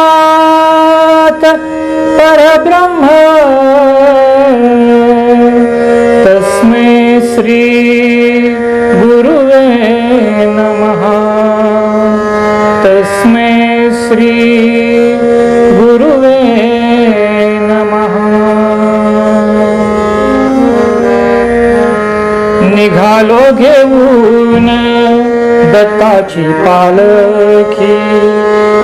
साक्षात परब्रह्म। तस्मै श्री गुरुवे नमः। तस्मै श्री गुरुवे नमः। निघालो घेऊन दत्ताची पालखी।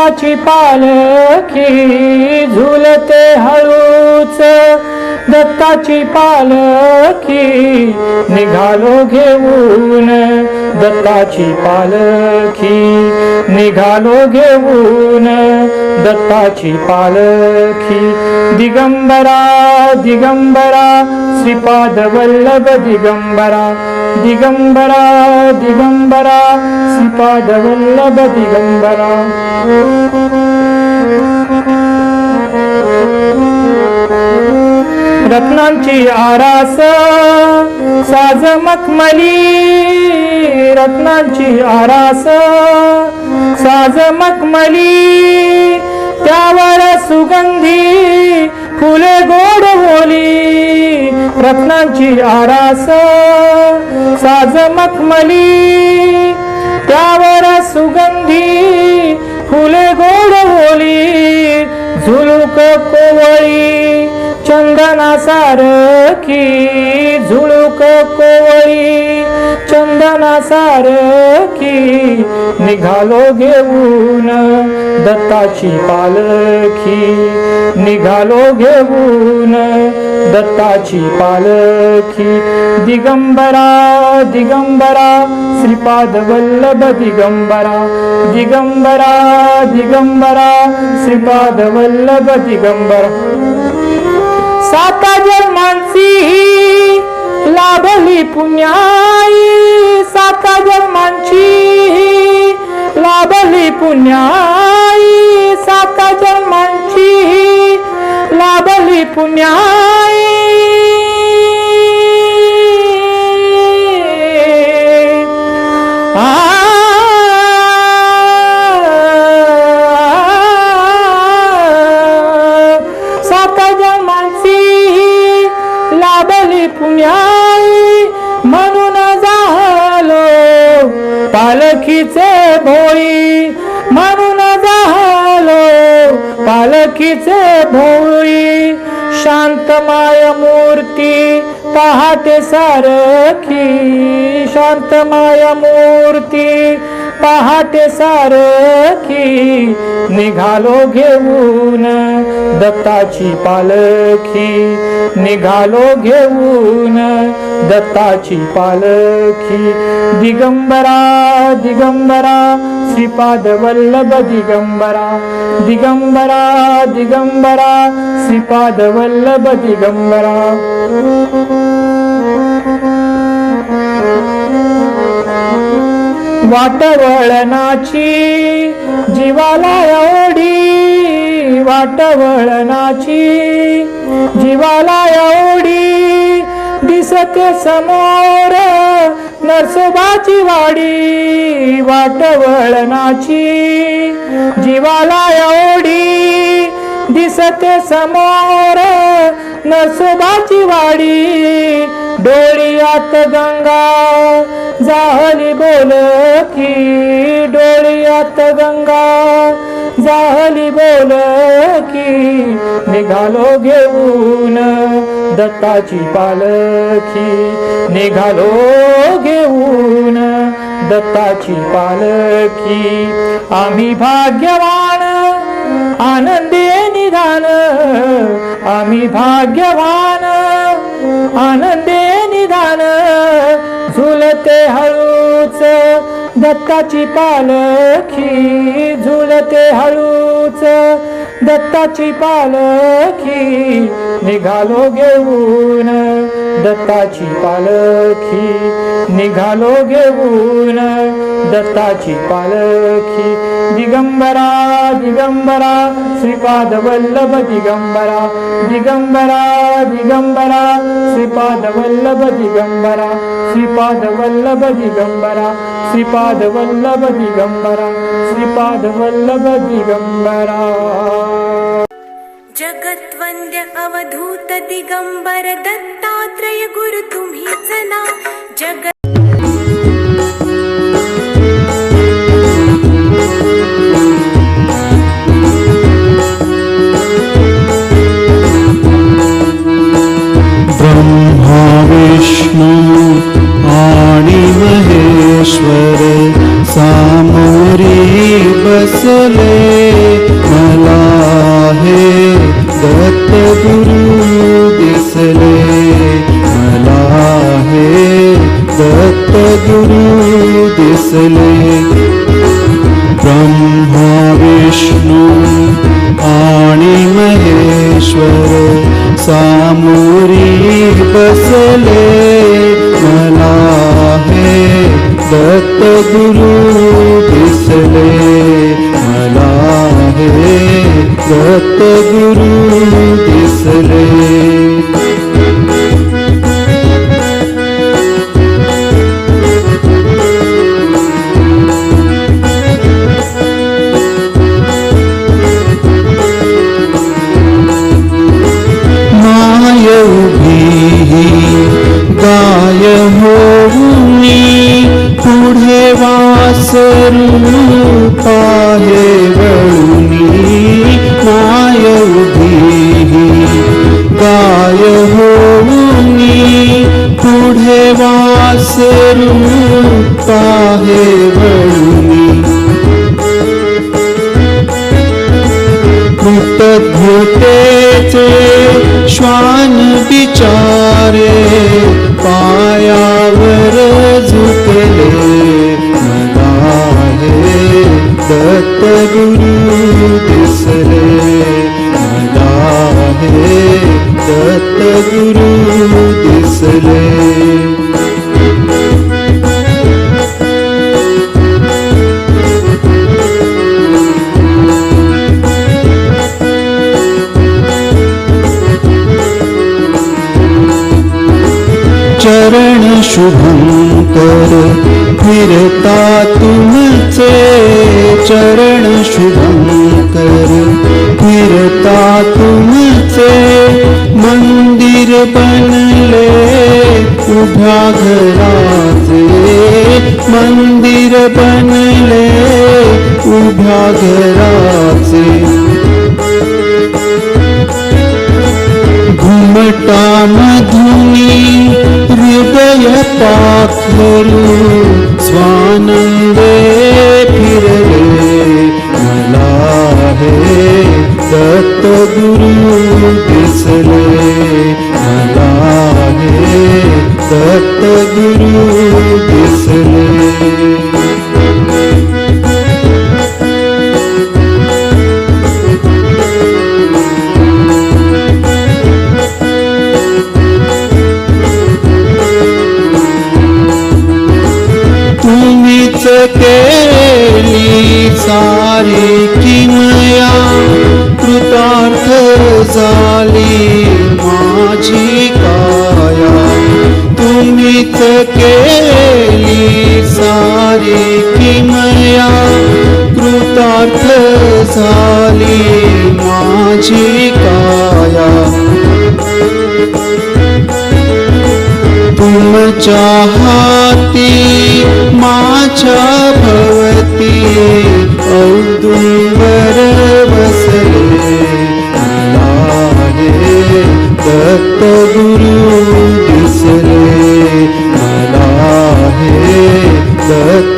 दत्ताची पालखी झुलते हळूच. दत्ताची पालखी निघालो घेऊन. दत्ताची पालखी निघालो घेऊन दत्ताची पालखी. दिगंबरा दिगंबरा श्रीपाद वल्लभ दिगंबरा. दिगंबरा दिगंबरा श्रीपाद वल्लभ दिगंबरा. रत्नांची आरास साज मखमली. रत्नांची आरास साज मखमली. त्यावर सुगंधी फुले गोड होली. रत्नांची आरास साज मखमली. त्यावर सुगंधी फुले गोड होली. झुलूक कोवळी. चंदना सारखी झुळूक कोवळी चंदना सारखी निघालो घेऊन दत्ताची पालखी. निघालो घेऊन दत्ताची पालखी. दिगंबरा दिगंबरा श्रीपाद वल्लभ दिगंबरा. दिगंबरा दिगंबरा श्रीपाद वल्लभ दिगंबरा. साता जन्मांची लाभली पुण्याई. साता जन्मांची लाभली पुण्याई. साता जन्मांची लाभली पुण्या पालखीचे भोळी म्हणून झालो. पालखीचे भोळी शांत माय मूर्ती पहाटे सारखी. शांत माय मूर्ती पहाटे सारखी निघालो घेऊन दत्ताची पालखी. निघालो घेऊन दत्ताची पालखी. दिगंबरा दिगंबरा श्रीपाद वल्लभ दिगंबरा. दिगंबरा दिगंबरा श्रीपाद वल्लभ दिगंबरा. वाटवळणाची जीवाला एवढी वाटवळणाची जीवाला एवढी दिसते समोर नरसोबाची वाडी वाटवळणाची जीवाला एवढी दिसते समोर नरसोबाची वाडी डोळ्यात गंगा जाहली बोलकी डोळ्यात गंगा. जाहली बोलकी निघालो घेऊन दत्ताची पालखी. निघालो घेऊन दत्ताची पालखी. आम्ही भाग्यवान आनंदे निधान आम्ही भाग्यवान आनंदे निधान झुलते हळूच दत्ताची पालखी झुलते हळूच. दत्ताची पालखी निघालो घेऊन दत्ताची पालखी निघालो घेऊन. दत्ताची पालखी दिगंबरा दिगंबरा श्रीपाद वल्लभ दिगंबरा दिगंबरा दिगंबरा श्रीपाद वल्लभ दिगंबरा श्रीपाद वल्लभ दिगंबरा श्रीपाद वल्लभ दिगंबरा श्रीपाद वल्लभ दिगंबरा. जगत्वन्द्य अवधूत दिगंबर दत्तात्रय गुरु तुम्हीच ना जगत ब्रह्मा विष्णू आणि महेश्वर सामोरी बसले मला हे दत्त गुरु दिसले मला हे दत्त गुरु दिसले। ब्रह्मा विष्णू आणि महेश्वर सामोरी बसले मला हे दत्त गुरु दिसले मला हे सतगुरु दिसले माय उभी गाय होऊनी पुढे वासरू पाहे वळून। वासरू पाहे वळुनी कृतज्ञतेचे श्वान बिचारे पायावर झुकले. मला हे दत्त गुरु दिसले मला हे दत्त गुरु दिसले शुभंकर फिरता तुमचे चरण शुभंकर फिरता तुमचे मंदिर बनले उभ्या घराचे मंदिर बनले उभ्या घराचे. घुमटा ধরু तुम्हीच केली सारी किमया कृतार्थ झाली माझी काया. तुम्हीच केली सारी किमया कृतार्थ झाली माझी काया. तुमच्या माझ्या भवती औदुंबर बसले. मला हे दत्त गुरु दिसले. मला हे दत्त